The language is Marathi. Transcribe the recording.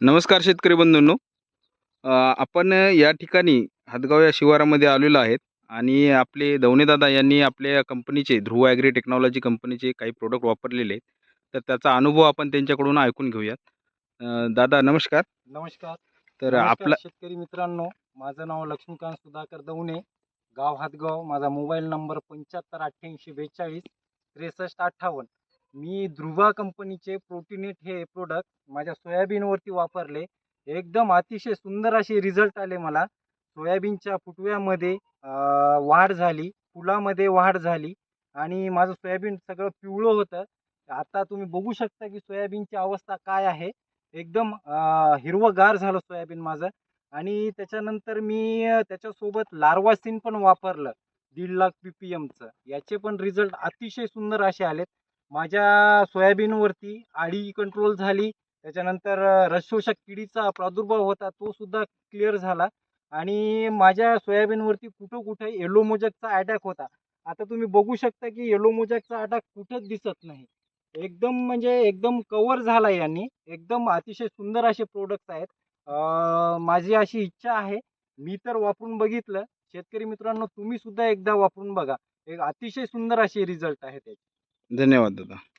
नमस्कार शेतकरी बंधूंनो. आपण या ठिकाणी हदगाव या शिवारामध्ये आलेलो आहेत आणि आपले दवणेदादा यांनी आपल्या कंपनीचे ध्रुव ॲग्री टेक्नॉलॉजी कंपनीचे काही प्रोडक्ट वापरलेले आहेत. तर त्याचा अनुभव आपण त्यांच्याकडून ऐकून घेऊयात. दादा नमस्कार. नमस्कार. तर आपला शेतकरी मित्रांनो. माझं नाव लक्ष्मीकांत सुधाकर दवणे. गाव हातगाव माझा मोबाईल नंबर पंच्याहत्तर अठ्ठ्याऐंशी बेचाळीस त्रेसष्ट अठ्ठावन्न. मी ध्रुवा कंपनीचे प्रोटीनेट हे प्रोडक्ट माझ्या सोयाबीनवरती वापरले. एकदम अतिशय सुंदर असे रिझल्ट आले मला. सोयाबीनच्या फुटव्यामध्ये वाढ झाली फुलामध्ये वाढ झाली आणि माझं सोयाबीन सगळं पिवळं होतं. आता तुम्ही बघू शकता की सोयाबीनची अवस्था काय आहे. एकदम हिरवंगार झालं सोयाबीन माझं आणि त्याच्यानंतर मी त्याच्यासोबत लार्वासिन पण वापरलं. दीड लाख पी पी एमचं. याचे पण रिझल्ट अतिशय सुंदर असे आलेत. माझ्या सोयाबीनवरती आळी कंट्रोल झाली. त्याच्यानंतर रसशोषक किडीचा प्रादुर्भाव होता तो सुद्धा क्लिअर झाला. आणि माझ्या सोयाबीनवरती कुठं कुठं येलो मोजकचा अटॅक होता. आता तुम्ही बघू शकता की येलो मोजकचा अटॅक कुठंच दिसत नाही. एकदम म्हणजे एकदम कवर झाला यांनी. एकदम अतिशय सुंदर असे प्रोडक्ट आहेत. माझी अशी इच्छा आहे. मी तर वापरून बघितलं. शेतकरी मित्रांनो तुम्ही सुद्धा एकदा वापरून बघा. एक अतिशय सुंदर असे रिझल्ट आहे त्याचे धन्यवाद दादा.